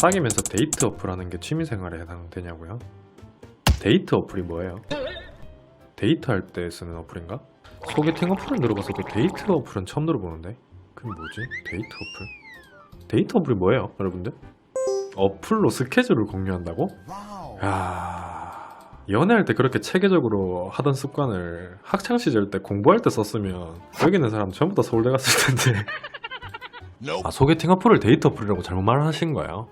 사귀면서 데이트 어플 하는 게 취미생활에 해당되냐고요? 데이트 어플이 뭐예요? 데이트할 때 쓰는 어플인가? 소개팅 어플은 들어봤어도 데이트 어플은 처음 들어보는데 그게 뭐지? 데이트 어플? 데이트 어플이 뭐예요 여러분들? 어플로 스케줄을 공유한다고? 야 연애할 때 그렇게 체계적으로 하던 습관을 학창 시절 때 공부할 때 썼으면 여기 있는 사람 전부 다 서울대 갔을 텐데 아 소개팅 어플을 데이트 어플이라고 잘못 말하신 거예요?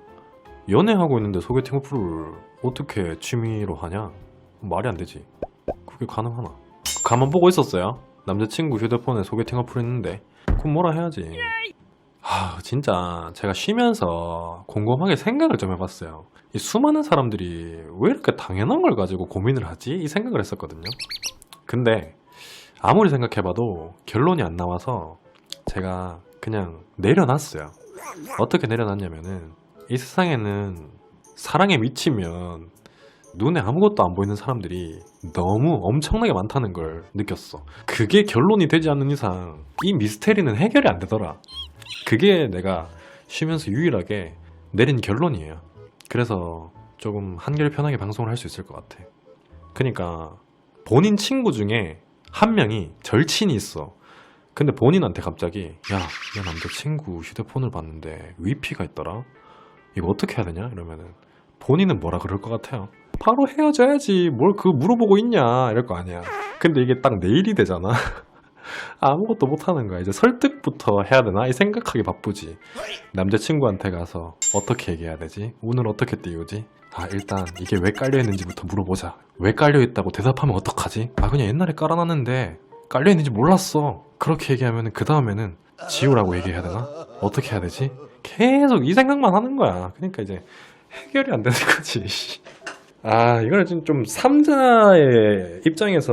연애하고 있는데 소개팅 어플을 어떻게 취미로 하냐? 말이 안 되지. 그게 가능하나? 가만 보고 있었어요. 남자친구 휴대폰에 소개팅 어플 있는데 그럼 뭐라 해야지. 아 진짜 제가 쉬면서 곰곰하게 생각을 좀 해봤어요. 이 수많은 사람들이 왜 이렇게 당연한 걸 가지고 고민을 하지? 이 생각을 했었거든요. 근데 아무리 생각해봐도 결론이 안 나와서 제가 그냥 내려놨어요. 어떻게 내려놨냐면은 이 세상에는 사랑에 미치면 눈에 아무것도 안 보이는 사람들이 너무 엄청나게 많다는 걸 느꼈어. 그게 결론이 되지 않는 이상 이 미스테리는 해결이 안 되더라. 그게 내가 쉬면서 유일하게 내린 결론이에요. 그래서 조금 한결 편하게 방송을 할 수 있을 것 같아. 그러니까 본인 친구 중에 한 명이 절친이 있어. 근데 본인한테 갑자기 야, 내 남자친구 휴대폰을 봤는데 위피가 있더라. 이거 어떻게 해야 되냐? 이러면은 본인은 뭐라 그럴 것 같아요? 바로 헤어져야지. 뭘 그 물어보고 있냐? 이럴 거 아니야. 근데 이게 딱 내일이 되잖아. 아무것도 못하는 거야. 이제 설득부터 해야 되나? 이 생각하기 바쁘지. 남자친구한테 가서 어떻게 얘기해야 되지? 오늘 어떻게 띄우지? 아, 일단 이게 왜 깔려있는지부터 물어보자. 왜 깔려있다고 대답하면 어떡하지? 아, 그냥 옛날에 깔아놨는데 깔려 있는지 몰랐어. 그렇게 얘기하면 그 다음에는 지우라고 얘기해야 되나? 어떻게 해야 되지? 계속 이 생각만 하는 거야. 그러니까 이제 해결이 안 되는 거지. 씨. 아, 이거는 좀, 좀 3자의 입장에서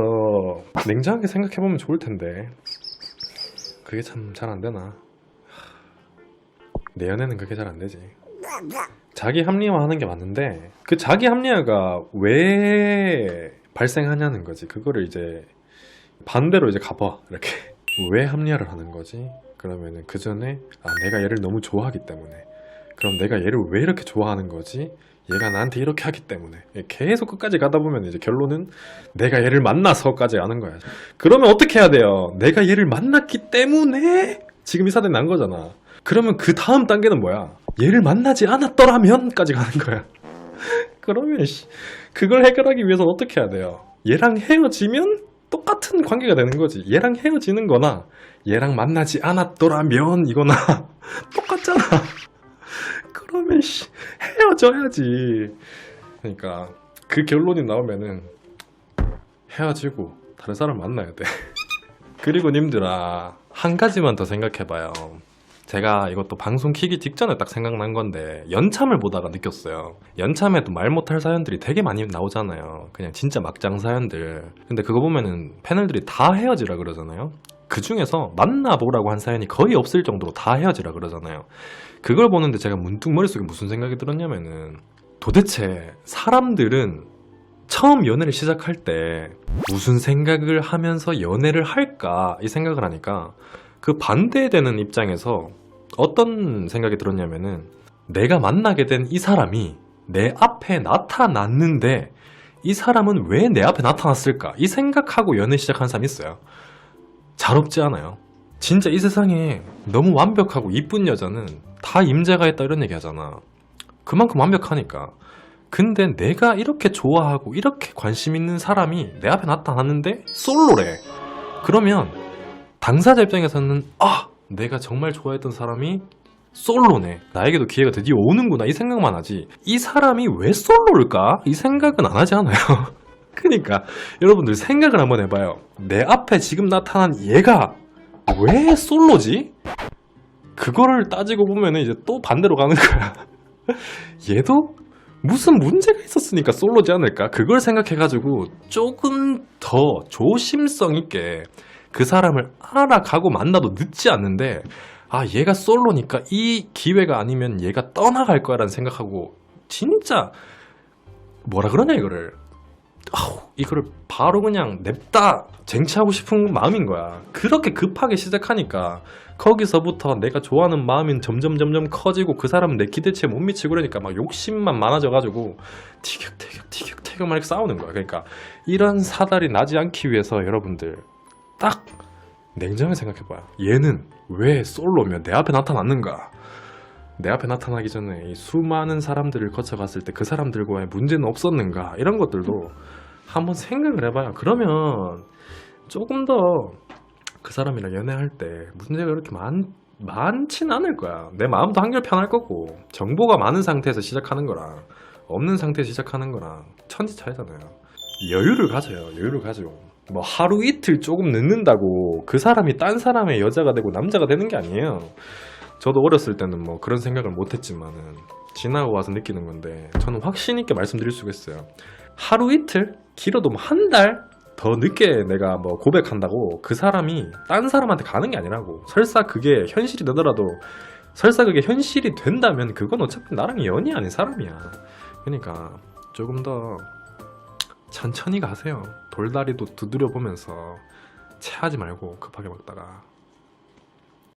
냉정하게 생각해보면 좋을 텐데. 그게 참 잘 안 되나. 내 연애는 그게 잘 안 되지. 자기 합리화 하는 게 맞는데, 그 자기 합리화가 왜 발생하냐는 거지. 그거를 이제 반대로 이제 가봐. 이렇게. 왜 합리화를 하는 거지? 그러면은 그 전에, 아, 내가 얘를 너무 좋아하기 때문에. 그럼 내가 얘를 왜 이렇게 좋아하는 거지? 얘가 나한테 이렇게 하기 때문에 계속 끝까지 가다 보면 이제 결론은 내가 얘를 만나서까지 아는 거야. 그러면 어떻게 해야 돼요? 내가 얘를 만났기 때문에 지금 이 사단이 난 거잖아. 그러면 그 다음 단계는 뭐야? 얘를 만나지 않았더라면까지 가는 거야. 그러면 씨, 그걸 해결하기 위해서 어떻게 해야 돼요? 얘랑 헤어지면 똑같은 관계가 되는 거지. 얘랑 헤어지는 거나 얘랑 만나지 않았더라면 이거나 똑같잖아. 그러면 씨, 헤어져야지. 그러니까 그 결론이 나오면은 헤어지고 다른 사람 만나야 돼. 그리고 님들아 한 가지만 더 생각해봐요. 제가 이것도 방송 키기 직전에 딱 생각난 건데 연참을 보다가 느꼈어요. 연참에도 말 못할 사연들이 되게 많이 나오잖아요. 그냥 진짜 막장 사연들. 근데 그거 보면은 패널들이 다 헤어지라 그러잖아요. 그 중에서 만나보라고 한 사연이 거의 없을 정도로 다 헤어지라 그러잖아요. 그걸 보는데 제가 문득 머릿속에 무슨 생각이 들었냐면은 도대체 사람들은 처음 연애를 시작할 때 무슨 생각을 하면서 연애를 할까 이 생각을 하니까 그 반대되는 입장에서 어떤 생각이 들었냐면은 내가 만나게 된 이 사람이 내 앞에 나타났는데 이 사람은 왜 내 앞에 나타났을까 이 생각하고 연애 시작한 사람이 있어요. 잘 없지 않아요. 진짜 이 세상에 너무 완벽하고 이쁜 여자는 다 임자가 있다 이런 얘기 하잖아. 그만큼 완벽하니까. 근데 내가 이렇게 좋아하고 이렇게 관심 있는 사람이 내 앞에 나타났는데 솔로래. 그러면 당사자 입장에서는 아 내가 정말 좋아했던 사람이 솔로네. 나에게도 기회가 드디어 오는구나 이 생각만 하지. 이 사람이 왜 솔로일까? 이 생각은 안 하지 않아요. 그러니까 여러분들 생각을 한번 해봐요. 내 앞에 지금 나타난 얘가 왜 솔로지? 그거를 따지고 보면은 이제 또 반대로 가는 거야. 얘도 무슨 문제가 있었으니까 솔로지 않을까? 그걸 생각해가지고 조금 더 조심성 있게 그 사람을 알아가고 만나도 늦지 않는데 아 얘가 솔로니까 이 기회가 아니면 얘가 떠나갈 거야라는 생각하고 진짜 뭐라 그러냐 이거를 아우 이거를 바로 그냥 냅다 쟁취하고 싶은 마음인 거야. 그렇게 급하게 시작하니까 거기서부터 내가 좋아하는 마음이 점점 점점 커지고 그 사람은 내 기대치에 못 미치고 그러니까 막 욕심만 많아져 가지고 티격태격 티격태격 막 싸우는 거야. 그러니까 이런 사달이 나지 않기 위해서 여러분들 딱 냉정하게 생각해봐요. 얘는 왜 솔로면 내 앞에 나타났는가? 내 앞에 나타나기 전에 이 수많은 사람들을 거쳐갔을 때 그 사람들과의 문제는 없었는가? 이런 것들도 한번 생각을 해봐요. 그러면 조금 더 그 사람이랑 연애할 때 문제가 그렇게 많, 많진 않을 거야. 내 마음도 한결 편할 거고 정보가 많은 상태에서 시작하는 거랑 없는 상태에서 시작하는 거랑 천지 차이잖아요. 여유를 가져요. 여유를 가지고. 뭐 하루 이틀 조금 늦는다고 그 사람이 딴 사람의 여자가 되고 남자가 되는 게 아니에요. 저도 어렸을 때는 뭐 그런 생각을 못 했지만은 지나고 와서 느끼는 건데 저는 확신 있게 말씀드릴 수가 있어요. 하루 이틀 길어도 뭐 한 달 더 늦게 내가 뭐 고백한다고 그 사람이 딴 사람한테 가는 게 아니라고 설사 그게 현실이 되더라도 설사 그게 현실이 된다면 그건 어차피 나랑 연이 아닌 사람이야. 그러니까 조금 더 천천히 가세요. 돌다리도 두드려 보면서 체하지 말고 급하게 먹다가